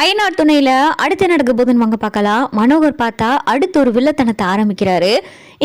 அயனார் துணையில் அடுத்து நடக்க போதுன்னு வாங்க பார்க்கலாம். மனோகர் பார்த்தா அடுத்து ஒரு வில்லத்தனத்தை ஆரம்பிக்கிறாரு.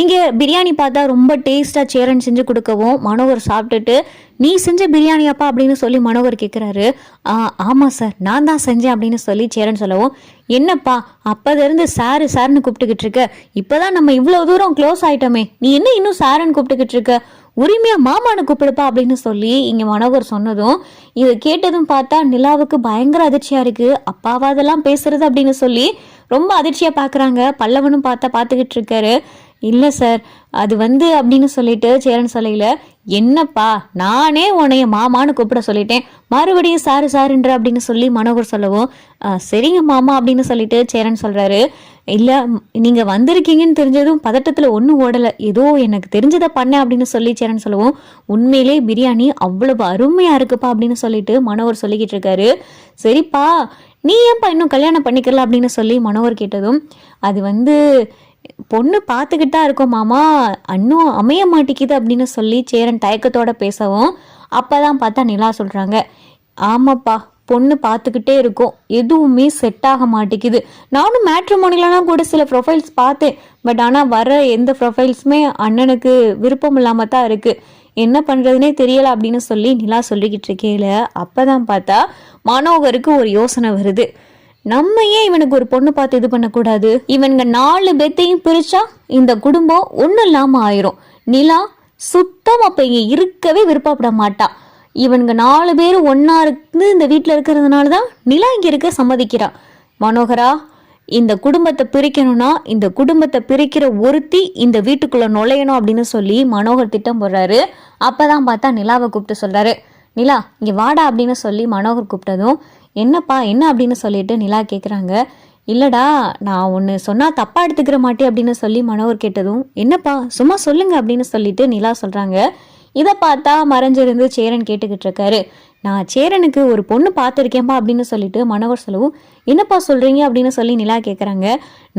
இங்கே பிரியாணி பார்த்தா ரொம்ப டேஸ்ட்டாக சேரன் செஞ்சு கொடுக்கவும் மனோகர் சாப்பிட்டுட்டு நீ செஞ்ச பிரியாணியாப்பா? அப்படின்னு சொல்லி மனோகர் கேட்குறாரு ஆ ஆமாம் சார் நான் தான் செஞ்சேன் அப்படின்னு சொல்லி சேரன் சொல்லவும் என்னப்பா அப்போதிருந்து சாரு சாருன்னு கூப்பிட்டுக்கிட்டு இருக்க. இப்போ தான் நம்ம இவ்வளோ தூரம் க்ளோஸ் ஆயிட்டோமே. நீ என்ன இன்னும் சாருன்னு கூப்பிட்டுக்கிட்டு இருக்க? உரிமையா மாமானு கூப்பிடுப்பா அப்படின்னு சொல்லி இங்க மனோகர் சொன்னதும் இதை கேட்டதும் பார்த்தா நிலாவுக்கு பயங்கர அதிர்ச்சியா இருக்கு. அப்பாவா அதெல்லாம் பேசுறது அப்படின்னு சொல்லி ரொம்ப அதிர்ச்சியா பாக்குறாங்க. பல்லவனும் பார்த்தா பார்த்துக்கிட்டு இருக்காரு. இல்லை சார் அது வந்து அப்படின்னு சொல்லிட்டு சேரன் சொல்லையில் என்னப்பா நானே உன்னைய மாமான்னு கூப்பிட சொல்லிட்டேன். மறுபடியும் சாரு சாருன்ற அப்படின்னு சொல்லி மனோகர் சொல்லவும் சரிங்க மாமா அப்படின்னு சொல்லிட்டு சேரன் சொல்கிறாரு இல்லை நீங்கள் வந்திருக்கீங்கன்னு தெரிஞ்சதும் பதட்டத்தில் ஒன்றும் ஓடலை. ஏதோ எனக்கு தெரிஞ்சதை பண்ணேன் அப்படின்னு சொல்லி சேரன் சொல்லவும் உண்மையிலே பிரியாணி அவ்வளவு அருமையாக இருக்குப்பா அப்படின்னு சொல்லிட்டு மனோகர் சொல்லிக்கிட்டு இருக்காரு. சரிப்பா நீ ஏன்ப்பா இன்னும் கல்யாணம் பண்ணிக்கல அப்படின்னு சொல்லி மனோகர் கேட்டதும் அது வந்து பொண்ணு பார்த்துக்கிட்டு தான் இருக்கோம் மாமா அன்னும் அமைய மாட்டேங்குது அப்படின்னு சொல்லி சேரன் தயக்கத்தோட பேசவும் அப்பதான் பார்த்தா நிலா சொல்கிறாங்க ஆமாப்பா பொண்ணு பார்த்துக்கிட்டே இருக்கும் எதுவுமே செட் ஆக மாட்டேங்குது. நானும் மேட்ரிமோனிலாம் கூட சில ப்ரொஃபைல்ஸ் பார்த்தேன் பட் ஆனால் வர எந்த ப்ரொஃபைல்ஸுமே அண்ணனுக்கு விருப்பம் இல்லாமல் தான் இருக்குது என்ன பண்ணுறதுனே தெரியலை அப்படின்னு சொல்லி நிலா சொல்லிக்கிட்டு இருக்கையில் அப்போ தான் பார்த்தா மனோகருக்கு ஒரு யோசனை வருது. நம்ம ஏன் இவனுக்கு ஒரு பொண்ணு பார்த்து இது பண்ணக்கூடாது? இவனுங்க நாலு பேத்தையும் பிரிச்சா இந்த குடும்பம் ஒன்றும் இல்லாமல் ஆயிரும். நிலா சுத்தம் அப்போ இங்கே இருக்கவே விருப்பப்பட மாட்டா. இவனுங்க நாலு பேரும் ஒன்றா இருந்து இந்த வீட்டில் இருக்கிறதுனால தான் நிலா இங்கே இருக்க சம்மதிக்கிறான் மனோகரா இந்த குடும்பத்தை பிரிக்கணும்னா இந்த குடும்பத்தை பிரிக்கிற ஒருத்தி இந்த வீட்டுக்குள்ளே நுழையணும் அப்படின்னு சொல்லி மனோகர் திட்டம் போடுறாரு. அப்போ தான் பார்த்தா நிலாவை கூப்பிட்டு சொல்கிறாரு நிலா இங்கே வாடா அப்படின்னு சொல்லி மனோகர் கூப்பிட்டதும் என்னப்பா என்ன அப்படின்னு சொல்லிட்டு நிலா கேட்குறாங்க இல்லடா நான் ஒன்று சொன்னால் தப்பாக எடுத்துக்கிற மாட்டே அப்படின்னு சொல்லி மனோகர் கேட்டதும் என்னப்பா சும்மா சொல்லுங்க அப்படின்னு சொல்லிட்டு நிலா சொல்கிறாங்க இதை பார்த்தா மறைஞ்சிருந்து சேரன் கேட்டுக்கிட்டு இருக்காரு. நான் சேரனுக்கு ஒரு பொண்ணு பார்த்துருக்கேன்ப்பா அப்படின்னு சொல்லிட்டு மனவர் சொல்லவும் என்னப்பா சொல்கிறீங்க அப்படின்னு சொல்லி நிலா கேட்குறாங்க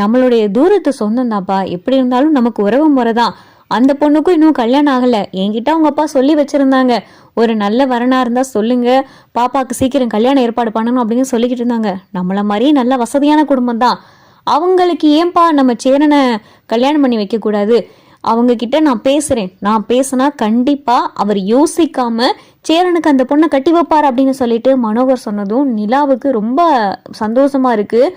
நம்மளுடைய தூரத்து சொந்தம் தான்ப்பா எப்படி இருந்தாலும் நமக்கு உறவு முறை தான் அந்த பொண்ணுக்கும் இன்னும் கல்யாணம் ஆகலை. என்கிட்ட அவங்க அப்பா சொல்லி வச்சுருந்தாங்க. ஒரு நல்ல வரனாக இருந்தால் சொல்லுங்கள் பாப்பாவுக்கு சீக்கிரம் கல்யாணம் ஏற்பாடு பண்ணணும் அப்படின்னு சொல்லிக்கிட்டு இருந்தாங்க. நம்மளை மாதிரியே நல்ல வசதியான குடும்பம் தான். அவங்களுக்கு ஏன்பா நம்ம சேரனை கல்யாணம் பண்ணி வைக்கக்கூடாது அவங்கக்கிட்ட நான் பேசுகிறேன் நான் பேசினா கண்டிப்பாக அவர் யோசிக்காம சேரனுக்கு அந்த பொண்ணை கட்டி வைப்பார் அப்படின்னு சொல்லிட்டு மனோகர் சொன்னதும் நிலாவுக்கு ரொம்ப சந்தோஷமாக இருக்குது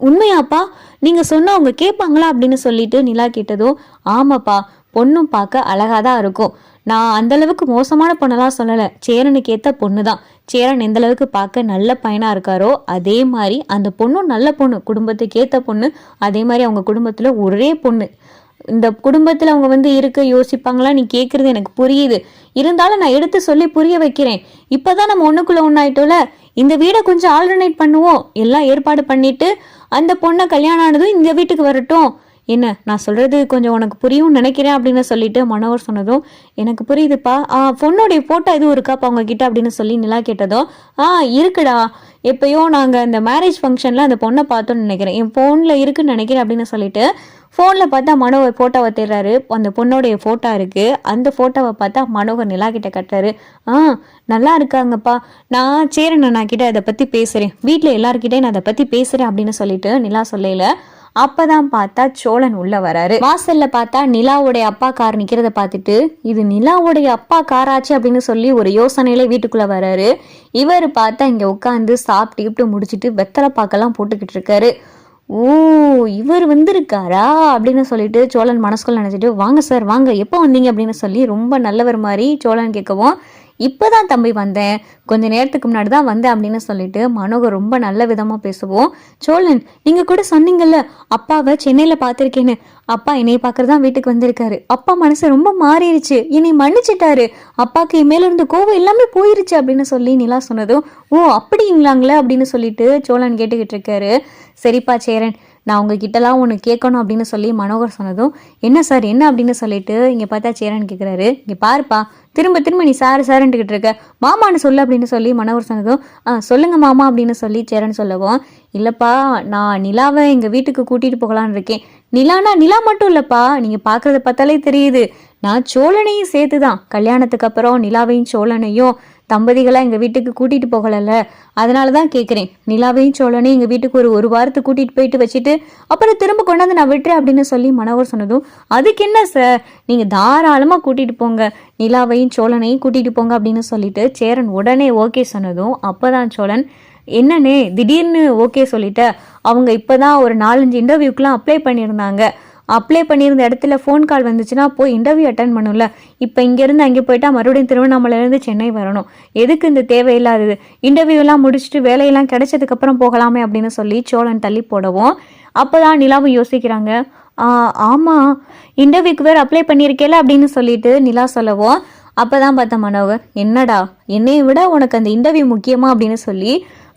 உண்மையாப்பா நீங்கள் சொன்னால் அவங்க கேட்பாங்களா அப்படின்னு சொல்லிட்டு நிலா கேட்டதும் ஆமாப்பா பொண்ணும் பார்க்க அழகா தான் இருக்கும். நான் அந்த அளவுக்கு மோசமான பொண்ணெல்லாம் சொல்லலை. சேரனுக்கு ஏற்ற பொண்ணு தான் சேரன் எந்த அளவுக்கு பார்க்க நல்ல பையனாக இருக்காரோ அதே மாதிரி அந்த பொண்ணும் நல்ல பொண்ணு. குடும்பத்துக்கு ஏற்ற பொண்ணு அதே மாதிரி அவங்க குடும்பத்தில் ஒரே பொண்ணு. இந்த குடும்பத்தில் அவங்க வந்து இருக்க யோசிப்பாங்களா? நீ கேட்குறது எனக்கு புரியுது. இருந்தாலும் நான் எடுத்து சொல்லி புரிய வைக்கிறேன். இப்போ தான் நம்ம ஒன்றுக்குள்ளே ஒன்றாயிட்டோம்ல இந்த வீடை கொஞ்சம் ஆல்டர்னேட் பண்ணுவோம். எல்லாம் ஏற்பாடு பண்ணிட்டு அந்த பொண்ணை கல்யாணம் ஆனதும் இந்த வீட்டுக்கு வரட்டும். என்ன நான் சொல்கிறது கொஞ்சம் உனக்கு புரியும் நினைக்கிறேன் அப்படின்னு சொல்லிட்டு மனோவர் சொன்னதும் எனக்கு புரியுதுப்பா. ஆ பொண்ணுடைய ஃபோட்டோ எதுவும் இருக்காப்பா உங்ககிட்ட அப்படின்னு சொல்லி நிலா கேட்டதும் ஆ இருக்குடா. எப்பயோ நாங்கள் அந்த மேரேஜ் ஃபங்க்ஷனில் அந்த பொண்ணை பார்த்தோன்னு நினைக்கிறேன். என் ஃபோனில் இருக்குன்னு நினைக்கிறேன் அப்படின்னு சொல்லிட்டு ஃபோனில் பார்த்தா மனோகர் ஃபோட்டோவை தேடுறாரு. அந்த பொண்ணோடைய ஃபோட்டோ இருக்குது அந்த ஃபோட்டோவை பார்த்தா மனோகர் நிலா கிட்ட கட்டுறாரு. ஆ நல்லா இருக்காங்கப்பா. நான் சேரண்ணா நான் கிட்ட அதை பற்றி பேசுகிறேன் வீட்டில் எல்லாருக்கிட்டே நான் அதை பற்றி பேசுகிறேன் அப்படின்னு சொல்லிட்டு நிலா சொல்லையில அப்பதான் பார்த்தா சோழன் உள்ள வராரு. வாசல்ல பார்த்தா நிலாவுடைய அப்பா கார் நிக்கிறத பார்த்துட்டு இது நிலாவுடைய அப்பா காராச்சு அப்படின்னு சொல்லி ஒரு யோசனையில வீட்டுக்குள்ள வராரு. இவர் பார்த்தா இங்க உட்காந்து சாப்பிட்டு இப்படி முடிச்சிட்டு வெத்தலை பாக்கெல்லாம் போட்டுக்கிட்டு இருக்காரு. ஓ இவர் வந்திருக்காரா? அப்படின்னு சொல்லிட்டு சோழன் மனசுக்குள்ள நினைச்சிட்டு வாங்க சார் வாங்க எப்போ வந்தீங்க? அப்படின்னு சொல்லி ரொம்ப நல்லவர் மாதிரி சோழன் கேட்கவும் இப்போதான் தம்பி வந்தேன். கொஞ்ச நேரத்துக்கு முன்னாடி தான் வந்தேன் அப்படின்னு சொல்லிட்டு மனோகர் ரொம்ப நல்ல விதமாக பேசுவோம். சோழன் நீங்கள் கூட சொன்னீங்கல்ல அப்பாவை சென்னையில் பார்த்துருக்கேன்னு. அப்பா என்னைய பார்க்கறதா வீட்டுக்கு வந்திருக்காரு. அப்பா மனசு ரொம்ப மாறிடுச்சு என்னை மன்னிச்சிட்டாரு. அப்பாக்கு என் மேல இருந்த கோவம் எல்லாமே போயிருச்சு அப்படின்னு சொல்லி நிலா சொன்னதும் ஓ அப்படிங்களாங்களே அப்படின்னு சொல்லிட்டு சோழன் கேட்டுக்கிட்டு இருக்காரு. சரிப்பா சேரன் நான் உங்ககிட்டலாம் ஒன்று கேட்கணும் அப்படின்னு சொல்லி மனோகர் சொன்னதும் என்ன சார் என்ன அப்படின்னு சொல்லிட்டு இங்கே பார்த்தா சேரன் கேட்குறாரு இங்கே பாருப்பா திரும்ப திரும்ப நீ சார் சாருன்ட்டுக்கிட்டு இருக்க. மாமான்னு சொல்லு அப்படின்னு சொல்லி மனோகர் சொன்னதும் ஆ சொல்லுங்க மாமா அப்படின்னு சொல்லி சேரன் சொல்லவும் இல்லைப்பா நான் நிலாவை எங்கள் வீட்டுக்கு கூட்டிகிட்டு போகலான்னு இருக்கேன். நிலானா நிலா மட்டும் இல்லைப்பா நீங்கள் பார்க்குறத பார்த்தாலே தெரியுது. நான் சோழனையும் சேர்த்து தான் கல்யாணத்துக்கு அப்புறம் நிலாவையும் சோழனையும் தம்பதிகளாக எங்கள் வீட்டுக்கு கூட்டிகிட்டு போகலைல்ல. அதனால தான் கேட்குறேன் நிலாவையும் சோழனையும் எங்கள் வீட்டுக்கு ஒரு ஒரு வாரத்துக்கு கூட்டிகிட்டு போயிட்டு வச்சுட்டு அப்புறம் திரும்ப கொண்டாந்து நான் விட்டுறேன் அப்படின்னு சொல்லி மனோகர் சொன்னதும் அதுக்கு என்ன சார் நீங்கள் தாராளமாக கூட்டிகிட்டு போங்க. நிலாவையும் சோழனையும் கூட்டிகிட்டு போங்க அப்படின்னு சொல்லிட்டு சேரன் உடனே ஓகே சொன்னதும் அப்போ தான் சோழன் என்னன்னு திடீர்னு ஓகே சொல்லிட்ட அவங்க இப்போ தான் ஒரு நாலஞ்சு இன்டர்வியூக்கெலாம் அப்ளை பண்ணியிருந்தாங்க. அப்ளை பண்ணியிருந்த இடத்துல ஃபோன் கால் வந்துச்சுன்னா போய் இன்டர்வியூ அட்டன் பண்ணும்ல. இப்போ இங்கேருந்து அங்கே போயிட்டா மறுபடியும் திருவண்ணாமலையிலேருந்து சென்னை வரணும். எதுக்கு இந்த தேவையில்லாதது? இன்டர்வியூலாம் முடிச்சுட்டு வேலையெல்லாம் கிடைச்சதுக்கப்புறம் போகலாமே அப்படின்னு சொல்லி சோழன் தள்ளி போடவும். அப்போ தான் நிலாவும் யோசிக்கிறாங்க. ஆமாம் இன்டர்வியூக்கு வேறு அப்ளை பண்ணியிருக்கேல அப்படின்னு சொல்லிட்டு நிலா சொல்லவும். அப்போ தான் பார்த்த மனோகர் என்னடா என்னையை விட உனக்கு அந்த இன்டர்வியூ முக்கியமா? அப்படின்னு சொல்லி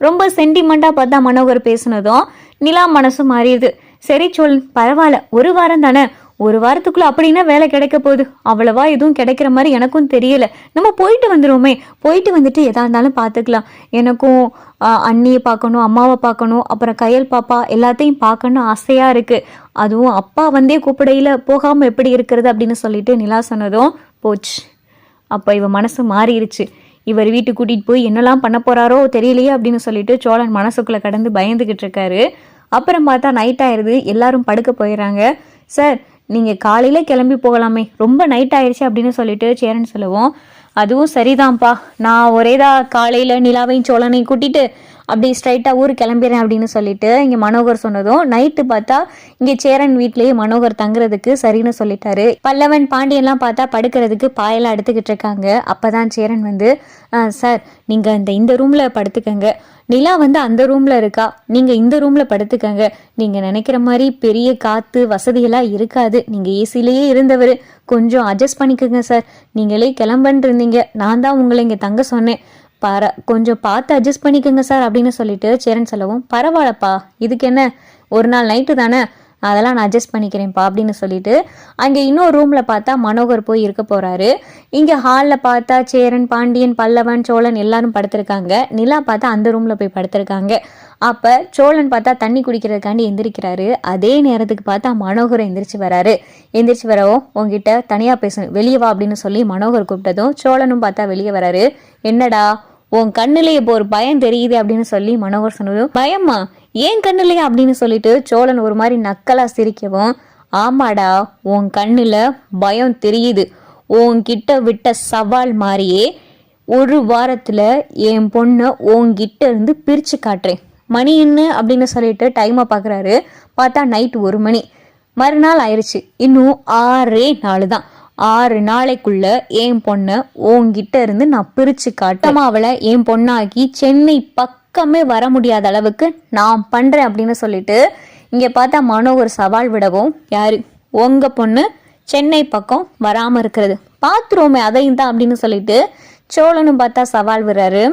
ரொம்ப சென்டிமெண்ட்டாக பார்த்தா மனோகர் பேசுனதும் நிலா மனசு மாறிடுது. சரி சொல் பரவாயில்ல ஒரு வாரம் தானே? ஒரு வாரத்துக்குள்ள அப்படின்னா வேலை கிடைக்க போகுது? அவ்வளவா எதுவும் கிடைக்கிற மாதிரி எனக்கும் தெரியல. நம்ம போயிட்டு வந்துடுவோமே போயிட்டு வந்துட்டு எதா இருந்தாலும் பார்த்துக்கலாம் எனக்கும் அண்ணியை பார்க்கணும் அம்மாவை பார்க்கணும் அப்புறம் கையல் பாப்பா எல்லாத்தையும் பார்க்கணும் ஆசையாக இருக்குது அதுவும் அப்பா வந்தே கூப்பிடையில போகாமல் எப்படி இருக்கிறது அப்படின்னு சொல்லிட்டு நிலா சொன்னதும் போச்சு. அப்போ இவ மனசு மாறிடுச்சு இவர் வீட்டுக்கு கூட்டிகிட்டு போய் என்னெல்லாம் பண்ண போறாரோ தெரியலையே அப்படின்னு சொல்லிட்டு சோழன் மனசுக்குள்ளே கடந்து பயந்துக்கிட்டு இருக்காரு. அப்புறம் பார்த்தா நைட் ஆயிடுது எல்லாரும் படுக்க போயிடுறாங்க சார் நீங்கள் காலையில் கிளம்பி போகலாமே. ரொம்ப நைட் ஆயிடுச்சு அப்படின்னு சொல்லிட்டு சேரன் சொல்லுவோம். அதுவும் சரிதான்ப்பா. நான் ஒரேதா காலையில் நிலாவையும் சோழனையும் கூட்டிட்டு அப்படி ஸ்ட்ரைட்டாக ஊர் கிளம்பிடுறேன் அப்படின்னு சொல்லிட்டு இங்கே மனோகர் சொன்னதும் நைட்டு பார்த்தா இங்கே சேரன் வீட்லேயே மனோகர் தங்குறதுக்கு சரின்னு சொல்லிட்டாரு. பல்லவன் பாண்டியன்லாம் பார்த்தா படுக்கிறதுக்கு பாயெல்லாம் எடுத்துக்கிட்டு இருக்காங்க. அப்போ தான் சேரன் வந்து சார் நீங்கள் இந்த இந்த ரூமில் படுத்துக்கங்க. நிலா வந்து அந்த ரூமில் இருக்கா? நீங்கள் இந்த ரூமில் படுத்துக்கங்க. நீங்கள் நினைக்கிற மாதிரி பெரிய காற்று வசதியெல்லாம் இருக்காது. நீங்கள் ஏசிலேயே இருந்தவர். கொஞ்சம் அட்ஜஸ்ட் பண்ணிக்கோங்க சார் நீங்களே கிளம்பன் இருந்தீங்க. நான் தான் உங்களை இங்கே தங்க சொன்னேன். பர கொஞ்சம் பார்த்து அட்ஜஸ்ட் பண்ணிக்கோங்க சார் அப்படின்னு சொல்லிட்டு சேரன் சொல்லவும் பரவாயில்லப்பா இதுக்கு என்ன ஒரு நாள் நைட்டு தானே அதெல்லாம் நான் அட்ஜஸ்ட் பண்ணிக்கிறேன்ப்பா அப்படின்னு சொல்லிட்டு அங்கே இன்னொரு ரூமில் பார்த்தா மனோகர் போய் இருக்க போகிறாரு இங்கே ஹாலில் பார்த்தா சேரன் பாண்டியன் பல்லவன் சோழன் எல்லாரும் படுத்திருக்காங்க. நிலா பார்த்தா அந்த ரூமில் போய் படுத்திருக்காங்க. அப்போ சோழன் பார்த்தா தண்ணி குடிக்கிறதுக்காண்டி எந்திரிக்கிறாரு. அதே நேரத்துக்கு பார்த்தா மனோகர் எந்திரிச்சு வராரு. எந்திரிச்சு வரவும் உங்ககிட்ட தனியாக பேசணும். வெளியே வா அப்படின்னு சொல்லி மனோகர் கூப்பிட்டதும் சோழனும் பார்த்தா வெளியே வராரு. என்னடா உன் கண்ணுல இப்போ ஒரு பயம் தெரியுது அப்படின்னு சொல்லி மனோகர் சொன்னதும் பயமா ஏன் கண்ணுலையா? அப்படின்னு சொல்லிட்டு சோழன் ஒரு மாதிரி நக்கலா சிரிக்கவும் ஆமாடா உன் கண்ணுல பயம் தெரியுது. உன்கிட்ட விட்ட சவால் மாதிரியே ஒரு வாரத்துல என் பொண்ணை உன்கிட்ட இருந்து பிரிச்சு காட்டுறேன். மணி என்ன அப்படின்னு சொல்லிட்டு டைமை பார்க்குறாரு பார்த்தா நைட் ஒரு மணி. மறுநாள் ஆயிடுச்சு இன்னும் ஆறே நாள் தான். ஆறு நாளைக்குள்ள என் பொண்ணை உன்கிட்ட இருந்து நான் பிரிச்சு காட்டமா அவளை என் பொண்ணாக்கி சென்னை பக்கமே வர முடியாத அளவுக்கு நான் பண்றேன் அப்படின்னு சொல்லிட்டு இங்க பார்த்தா மனோகர் சவால் விடவும் யாரு? உங்க பொண்ணு சென்னை பக்கம் வராம இருக்கிறது. பாத்துருவோமே அதையும் தான் அப்படின்னு சொல்லிட்டு சோழனும் பார்த்தா சவால் விடுறாரு.